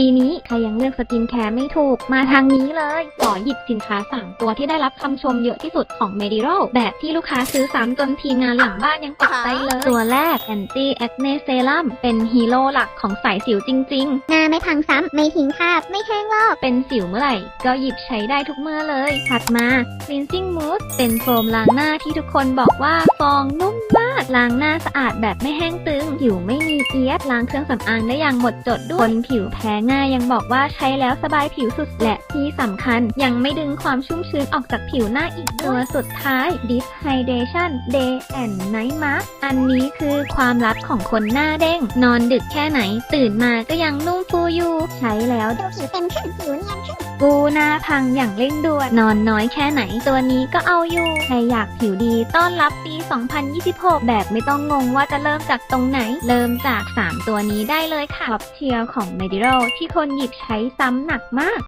ปีนี้ใครยังเลือกสกินแคร์ไม่ถูก มาทางนี้เลย ขอหยิบสินค้า 3 ตัวที่ได้รับคำชมเยอะที่สุดของ m e d i r o แบบที่ลูกค้าซื้อซ้ำจนทีมงานหลังบ้านยังตกใจเลย ตัวแรก Anti Acne Serum เป็นฮีโร่หลักของสายสิวจริง ๆ หน้าไม่พังซ้ำ ไม่ทิ้งคราบ ไม่แห้งลอก เป็นสิวเมื่อไหร่ ก็หยิบใช้ได้ทุกเมื่อเลย ถัดมา cleansing mousse เป็นโฟมล้างหน้าที่ทุกคนบอกว่าฟองนุ่มมากล้างหน้าสะอาดแบบไม่แห้งตึงผิวไม่มีเอียดล้างเครื่องสำอางได้อย่างหมดจดด้วยคนผิวแพ้ง่ายยังบอกว่าใช้แล้วสบายผิวสุดและที่สำคัญ ยังไม่ดึงความชุ่มชื้นออกจากผิวหน้าอีกตัวสุดท้าย dishydration day and night mask อันนี้คือความลับของคนหน้าเด้ง นอนดึกแค่ไหน ตื่นมาก็ยังนุ่มฟูอยู่ ใช้แล้วดูผิวเต็มขึ้นผิวเนียนขึ้น กูหน้าพังอย่างเร่งด่วนนอนน้อยแค่ไหน ตัวนี้ก็เอาอยู่ใครอยากผิวดีต้อนรับปี 2026 แบบไม่ต้องงงว่าจะเริ่มจากตรงไหน เริ่มจาก 3 ตัวนี้ได้เลยค่ะท็อปเทียร์ของ m e d i r o ที่คนหยิบใช้ซ้ำหนักมาก